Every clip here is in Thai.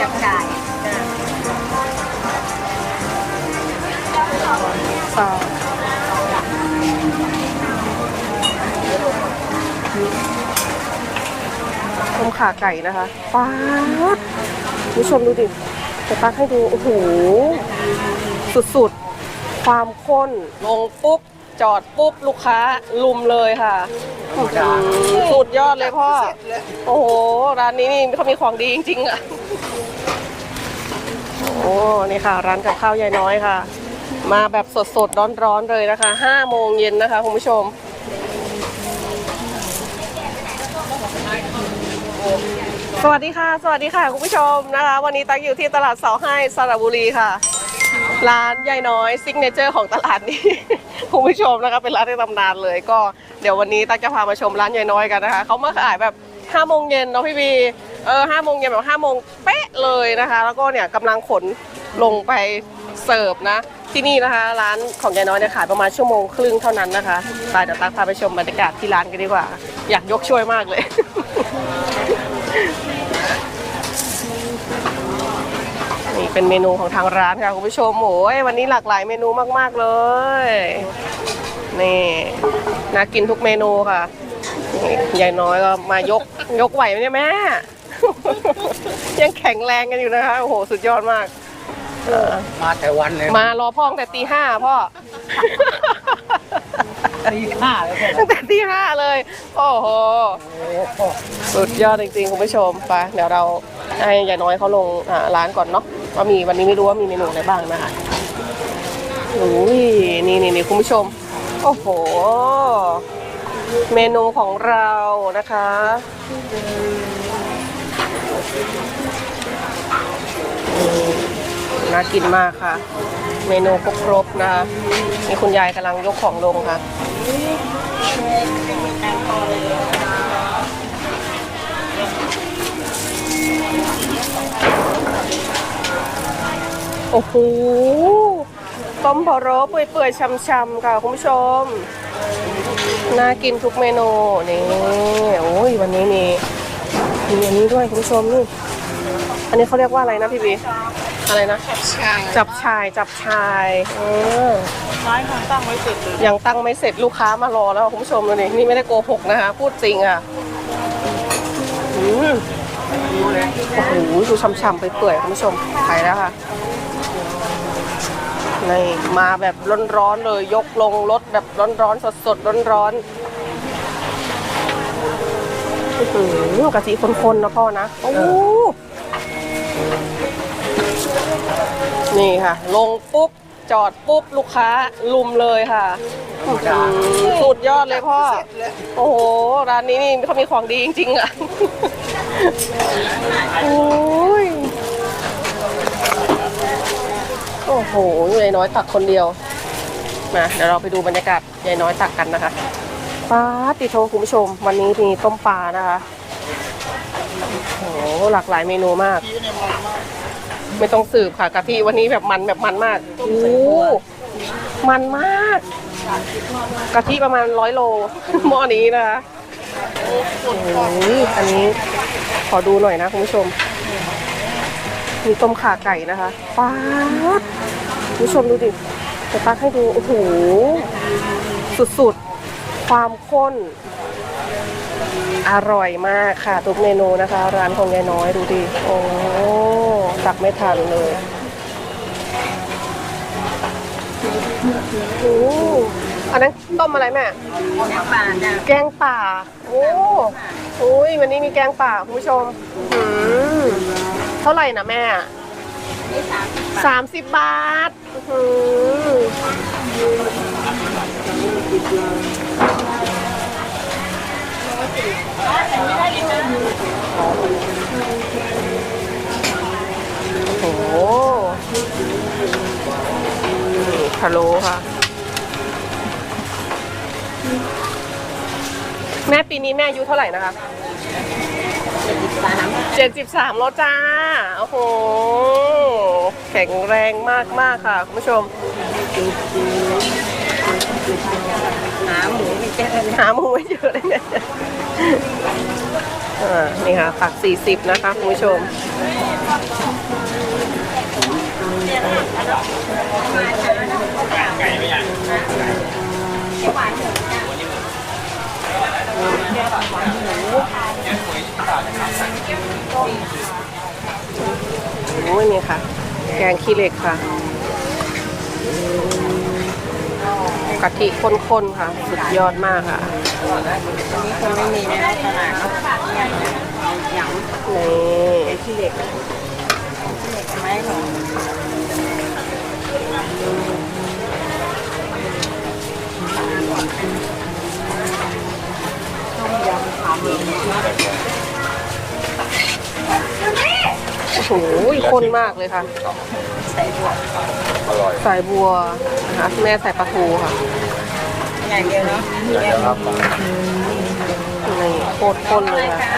จับจ่ายสองต้มขาไก่นะคะป๊าดผู้ชมดูดิแต่ตัาให้ดู โอ้โห สุดๆ ความข้น ลงปุ๊บ จอดปุ๊บ ลูกค้าลุมเลยค่ะ สุดยอดเลยพ่อ โอ้โห ร้านนี้นี่เขามีของดีจริง ๆ อะ โอ้นี่ค่ะ ร้านกับข้าวยายน้อยค่ะ มาแบบสดๆร้อนๆเลยนะคะ5โมงเย็นนะคะคุณผู้ชมสวัสดีค่ะ สวัสดีค่ะ คุณผู้ชมนะคะ วันนี้ตักอยู่ที่ตลาดเสาให้สระบุรีค่ะ ร้านยายน้อยซิกเนเจอร์ของตลาดนี้ คุณผู้ชมนะคะเป็นร้านในตำนานเลย ก็เดี๋ยววันนี้ตักจะพามาชมร้านยายน้อยกันนะคะเขามาขายแบบ5โมงเย็นเนาะพี่บีเออ5โมงเย็นแบบ5โมงเป๊ะ เลยนะคะ แล้วก็เนี่ยกำลังขนลงไปเสิร์ฟนะ ที่นี่นะคะ ร้านของยายน้อยเนี่ยขายประมาณชั่วโมงครึ่งเท่านั้นนะคะไปเดี๋ยวตักพาไปชมบรรยากาศที่ร้านกันดีกว่า อยากยกช่วยมากเลย นี่เป็นเมนูของทางร้านค่ะคุณผู้ชมโอ้ยวันนี้หลากหลายเมนูมากๆเลย นี่น่ากินทุกเมนูค่ะยายน้อยก็มายกยกไหวไหมเนี่ยแม่ ยังแข็งแรงกันอยู่นะคะโอ้โหสุดยอดมากเออมาแต่วันเลยมารอพ่อตั้งแต่ตีห้าพ่อ ตีห้าแล้วแค่ตั้งแต่ตีห้าเลย โอ้โห โอ้โหสุดยอดจริงๆ คุณผู้ชมไปเดี๋ยวเราให้ยายน้อยเขาลงอ่าร้านก่อนเนาะว่ามีวันนี้ไม่รู้ว่ามีเมนูอะไรบ้างนะคะอุ้ยนี่นี่นี่คุณผู้ชม โอ้โห เมนูของเรานะคะอืม น่ากินมากค่ะ เมนูครบๆนะคะนี่คุณยายกำลังยกของลงค่ะโอ้โหต้มพะโล้เปื่อยๆช่ำๆค่ะคุณผู้ชม น่ากินทุกเมนูนี่โอ้ยวันนี้มี มีอันนี้ด้วยคุณผู้ชมนี่อันนี้เขาเรียกว่าอะไรนะพี่บีอะไรนะ ใช่จับชายจับชายเออไม้ของตั้งไว้เสร็จเลยยังตั้งไม่เสร็จลูกค้ามารอแล้วคุณผู้ชมดูนี่นี่ไม่ได้โกหกนะคะ พูดจริงอะอืมโอ้โหดูช่ำๆไปเปื่อยๆคุณผู้ชมไปแล้วค่ะนี่มาแบบร้อนๆเลยยกลงรถแบบร้อนๆสดๆร้อนๆ อื้อหือกะทิคนๆนะพ่อนะโอ้โหนี่ค่ะ ลงปุ๊บ จอดปุ๊บ ลูกค้าลุมเลยค่ะอื้อหือสุดยอดเลยพ่อ โอ้โห ร้านนี้นี่เขามีของดีจริง ๆ อะ โอ้ย โอ้โหยายน้อยตักคนเดียว มา เดี๋ยวเราไปดูบรรยากาศยายน้อยตักกันนะคะ ปลาติโทคุณผู้ชม วันนี้มีต้มปลานะคะโอ้โหหลากหลายเมนูมาก ไม่ต้องสืบค่ะกะทิวันนี้แบบมันแบบมันมากโอ้มันมากกะทิประมาณร้อยโลหม้อนี้นะคะโอ้ยอันนี้ขอดูหน่อยนะคุณผู้ชม มีต้มขาไก่นะคะป๊าคุณผู้ชมดูดิจะตักให้ดู โอ้โห สุดๆ ความข้น อร่อยมากค่ะ ทุกเมนูนะคะ ร้านของยายน้อยดูดิ โอ้ตักไม่ทันเลยโอ้อันนั้นต้มอะไรแม่ป่าเนี่ยแกงป่า โอ้โอ้ยวันนี้มีแกงป่าคุณผู้ชมอื้อหือเท่าไหร่นะแม่ นี่สามสามสิบบาทอื้อหือ โอ้โหนี่พะโล้ค่ะ แม่ปีนี้แม่อายุเท่าไหร่นะคะสามเจ็ดสิบสามแล้วจ้า โอ้โห แข็งแรงมากมากๆค่ะ คุณผู้ชมห หมูไม่เจอเลยหาหมูไม่เจอเลยเนี่ยอ่านี่ค่ะผักสี่สิบนะคะคุณผู้ชมโอ้ยนี่ค่ะ แกงขี้เหล็กค่ะ กะทิข้นๆค่ะ สุดยอดมากค่ะนี่คงไม่มีในตลาดเนาะอย่างนี่ขี้เหล็กขี้เหล็กไหมหนูโอ้โหข้นมากเลยค่ะ ใส่บัวกสายบัว นะคะแม่ใส่ปลาทูค่ะอย่างเดียวเนาะนี่โคตรข้นเลยค่ะ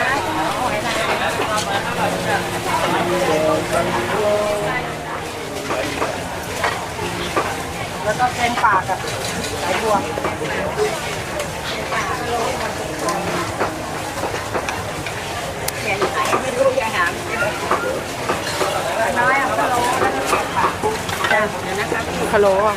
แล้วก็แกงป่ากับสายบัวแกงไหนไม่รู้ยังหาน้อยอะก็รู้จ้ะเดี๋ยวนะครับพะโล้อะ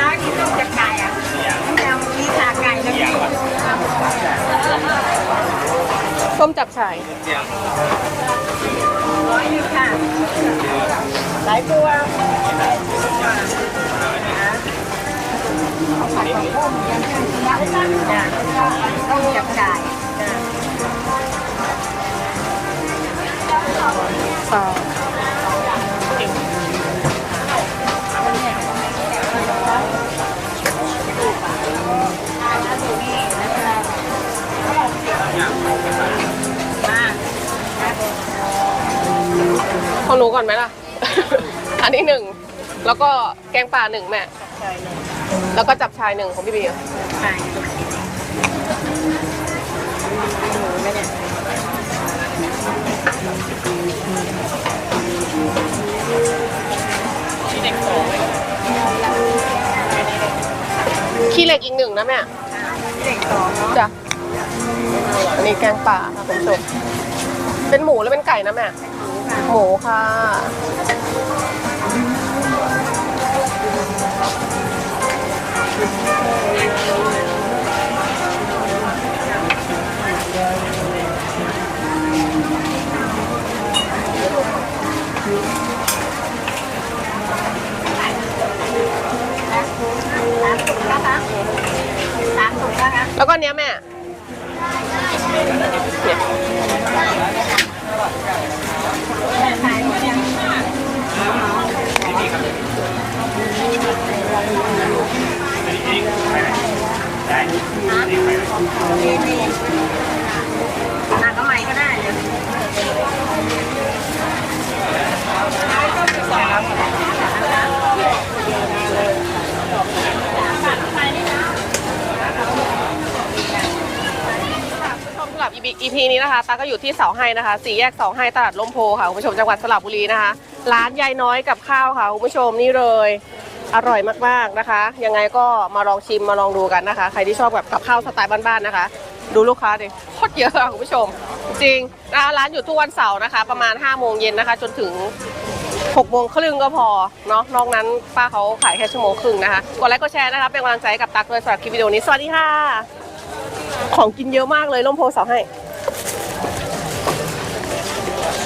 น้ากินลูกจากไก่อะยังมีขาไก่แล้วมีส้มจับฉ่ายร้อยอยู่ค่ะสายบัวต้องจับไก่ค่ะของ หนูก่อนไหมล่ะ อันนี้หนึ่ง แล้วก็แกงป่าหนึ่งแม่ แล้วก็จับชายหนึ่งของพี่บีอะไก่หมูไหมเนี่ยขี้เหล็กอีกหนึ่งนะแม่เด็กสองเนาะจ้ะอันนี้แกงป่าค่ะคุณผู้ชม เป็นหมูหรือเป็นไก่นะแม่ หมูค่ะส มสำหรับ EP นี้นะคะตาก็อยู่ที่เสาให้นะคะสี่แยกเสาให้ตลาดลมโพค่ะคุณผู้ชมจังหวัดสระบุรีนะคะ ร้านยายน้อยกับข้าวค่ะคุณผู้ชมนี่เลยอร่อยมากๆนะคะ ยังไงก็มาลองชิมมาลองดูกันนะคะ ใครที่ชอบแบบกับข้าวสไตล์บ้านๆนะคะ ดูลูกค้าดิโคตรเยอะค่ะคุณผู้ชม จริงนะร้านอยู่ทุกวันเสาร์นะคะ ประมาณ5โมงเย็นนะคะ จนถึง6โมงครึ่งก็พอเนาะนอกนั้นป้าเขาขายแค่ชั่วโมงครึ่งนะคะกดไลค์กดแชร์นะคะ เป็นกำลังใจกับตักด้วยสำหรับคลิปวิดีโอนี้สวัสดีค่ะ ของกินเยอะมากเลยล่มโพเสาให้